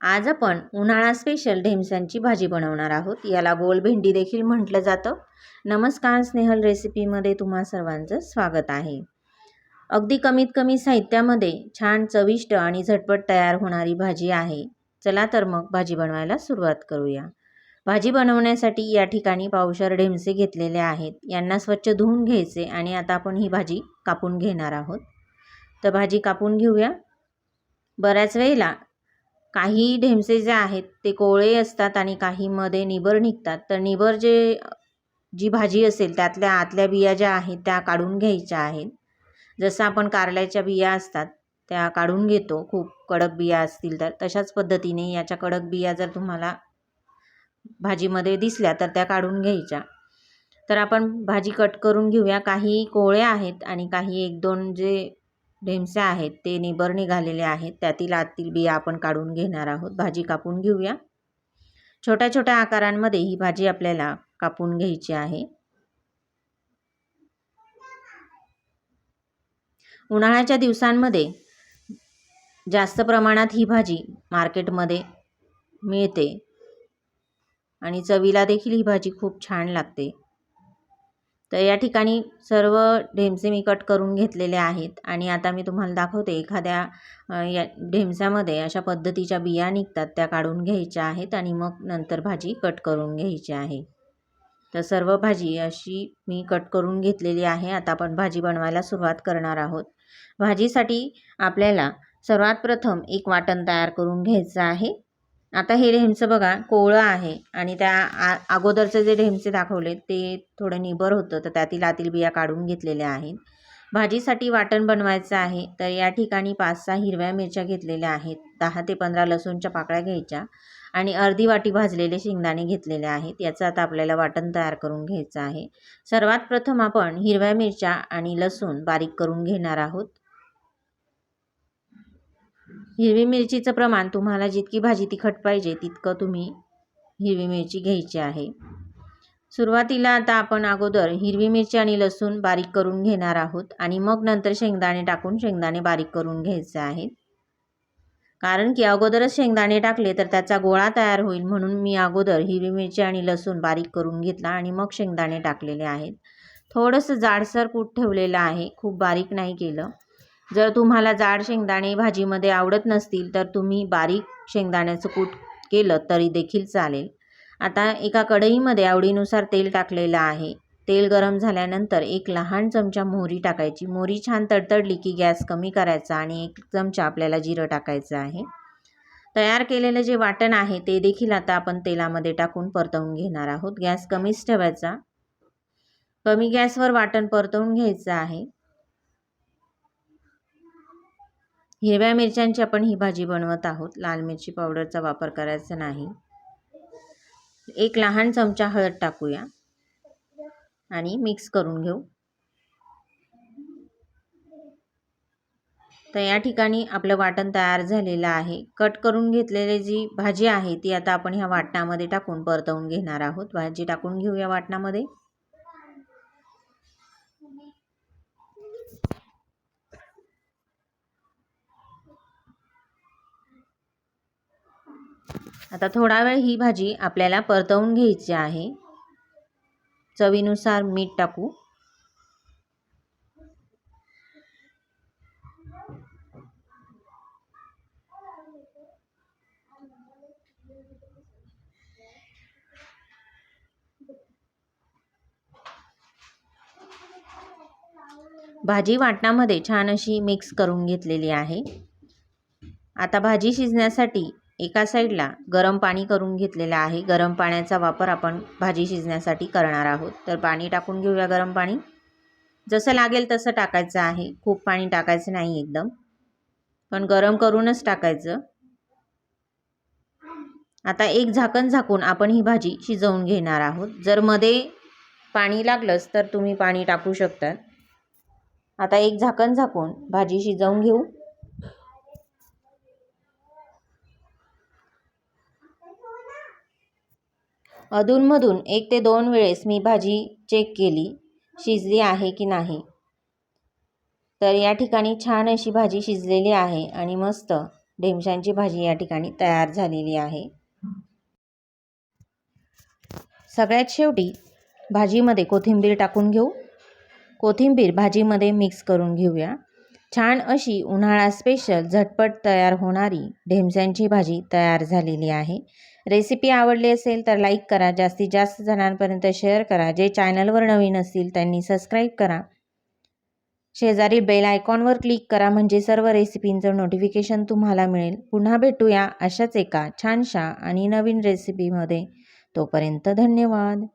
आज आपण उन्हाळा स्पेशल ढेमसांची भाजी बनवणार आहोत. याला गोल भेंडी देखील म्हटलं जातं. नमस्कार स्नेहल रेसिपीमध्ये तुम्हा सर्वांचं स्वागत आहे. अगदी कमीत कमी साहित्यामध्ये छान चविष्ट आणि झटपट तयार होणारी भाजी आहे. चला तर मग भाजी बनवायला सुरुवात करूया. भाजी बनवण्यासाठी या ठिकाणी पावशर ढेमसे घेतलेले आहेत. यांना स्वच्छ धुवून घ्यायचे आणि आता आपण ही भाजी कापून घेणार आहोत. तर भाजी कापून घेऊया. बऱ्याच वेळेला काही ढेमसे जे आहेत ते कोवळे असतात आणि काहीमध्ये निबर निघतात. तर निबर जे जी भाजी असेल त्यातल्या आतल्या बिया ज्या आहेत त्या काढून घ्यायच्या आहेत. जसं आपण कारल्याच्या बिया असतात त्या काढून घेतो. खूप कडक बिया असतील तर. तशाच पद्धतीने याच्या कडक बिया जर तुम्हाला भाजीमध्ये दिसल्या तर त्या काढून घ्यायच्या. तर आपण भाजी कट करून घेऊया. काही कोवळे आहेत आणि काही एक दोन जे ढेमसे आहेत ते निबर निघालेले आहेत त्यातील आतील बिया आपण काढून घेणार आहोत. भाजी कापून घेऊया. छोट्या छोट्या आकारांमध्ये ही भाजी आपल्याला कापून घ्यायची आहे. उन्हाळ्याच्या दिवसांमध्ये जास्त प्रमाणात ही भाजी मार्केटमध्ये मिळते आणि चवीला देखील ही भाजी खूप छान लागते. तर या ठिकाणी सर्व ढेमसे मी कट करून घेतलेले आहेत. आणि आता मी तुम्हाला दाखवते एखाद्या या ढेमसामध्ये अशा पद्धतीच्या बिया निघतात त्या काढून घ्यायच्या आहेत आणि मग नंतर भाजी कट करून घ्यायची आहे. तर सर्व भाजी अशी मी कट करून घेतलेली आहे. आता आपण भाजी बनवायला सुरुवात करणार आहोत. भाजीसाठी आपल्याला सर्वात प्रथम एक वाटण तयार करून घ्यायचं आहे. आता हे ढेमचं बघा कोवळं आहे आणि त्या आ अगोदरचं जे ढेमचे दाखवले ते थोडं निबर होतं तर त्यातील आतील बिया काढून घेतलेल्या आहेत. भाजीसाठी वाटण बनवायचं आहे तर या ठिकाणी पाच सहा हिरव्या मिरच्या घेतलेल्या आहेत दहा ते पंधरा लसूणच्या पाकळ्या घ्यायच्या आणि अर्धी वाटी भाजलेले शेंगदाणे घेतलेले आहेत. याचं आता आपल्याला वाटण तयार करून घ्यायचं आहे. सर्वात प्रथम आपण हिरव्या मिरच्या आणि लसूण बारीक करून घेणार आहोत. हिरवी मिरचीचं प्रमाण तुम्हाला जितकी भाजी तिखट पाहिजे तितकं तुम्ही हिरवी मिरची घ्यायची आहे. सुरुवातीला आता आपण अगोदर हिरवी मिरची आणि लसूण बारीक करून घेणार आहोत आणि मग नंतर शेंगदाणे टाकून शेंगदाणे बारीक करून घ्यायचे आहेत. कारण की अगोदरच शेंगदाणे टाकले तर त्याचा गोळा तयार होईल म्हणून मी अगोदर हिरवी मिरची आणि लसूण बारीक करून घेतला आणि मग शेंगदाणे टाकलेले आहेत. थोडंसं जाडसर कूट ठेवलेलं आहे खूप बारीक नाही केलं. जर तुम्हाला जाड शेंगदाणे भाजीमध्ये आवडत नसतील तर तुम्ही बारीक शेंगदाण्याचं कूट केलं तरी देखील चालेल. आता एका कढईमध्ये आवडीनुसार तेल टाकलेलं आहे. तेल गरम झाल्यानंतर एक लहान चमचा मोहरी टाकायची. मोहरी छान तडतडली की गॅस कमी करायचा आणि एक चमचा आपल्याला जिरं टाकायचं आहे. तयार केलेलं जे वाटण आहे ते देखील आता आपण तेलामध्ये टाकून परतवून घेणार आहोत. गॅस कमीच ठेवायचा. कमी गॅसवर वाटण परतवून घ्यायचं आहे. हिरव्या मिरच्यांची आपण ही भाजी बनवत आहोत. लाल मिरची पावडरचा वापर करायचा नाही. एक लहान चमचा हळद टाकूया. आणि मिक्स करून घेऊ. तर या ठिकाणी आपलं वाटण तयार झालेलं आहे. कट करून घेतलेली जी भाजी आहे ती आता आपण ह्या वाटणामध्ये टाकून परतवून घेणार आहोत. भाजी टाकून घेऊया वाटणामध्ये. आता थोडा वेळ ही भाजी आपल्याला परतवून घ्यायची आहे. चवीनुसार मीठ टाकू. भाजी वाटणामध्ये छान अशी मिक्स करून घेतलेली आहे. आता भाजी शिजण्यासाठी एका साईडला गरम पाणी करून घेतलेलं आहे. गरम पाण्याचा वापर आपण भाजी शिजण्यासाठी करणार आहोत. तर पाणी टाकून घेऊया गरम पाणी. जसं लागेल तसं टाकायचं आहे. खूप पाणी टाकायचं नाही एकदम. पण गरम करूनच टाकायचं. आता एक झाकण झाकून आपण ही भाजी शिजवून घेणार आहोत. जर मध्ये पाणी लागलंच तर तुम्ही पाणी टाकू शकतात आता एक झाकण झाकून भाजी शिजवून घेऊ. अधूनमधून एक ते दोन वेळेस मी भाजी चेक केली शिजली आहे की नाही. तर या ठिकाणी छान अशी भाजी शिजलेली आहे आणि मस्त ढेमशांची भाजी या ठिकाणी तयार झालेली आहे. सगळ्यात शेवटी भाजीमध्ये कोथिंबीर टाकून घेऊ. कोथिंबीर भाजीमध्ये मिक्स करून घेऊया. छान अशी उन्हाळा स्पेशल झटपट तयार होणारी ढेमस्यांची भाजी तयार झालेली आहे. रेसिपी आवडली असेल तर लाईक करा. जास्तीत जास्त जणांपर्यंत शेअर करा. जे चॅनलवर नवीन असतील त्यांनी सबस्क्राईब करा. शेजारी बेल आयकॉनवर क्लिक करा. म्हणजे सर्व रेसिपींचं नोटिफिकेशन तुम्हाला मिळेल. पुन्हा भेटूया अशाच एका छानशा आणि नवीन रेसिपीमध्ये तोपर्यंत धन्यवाद.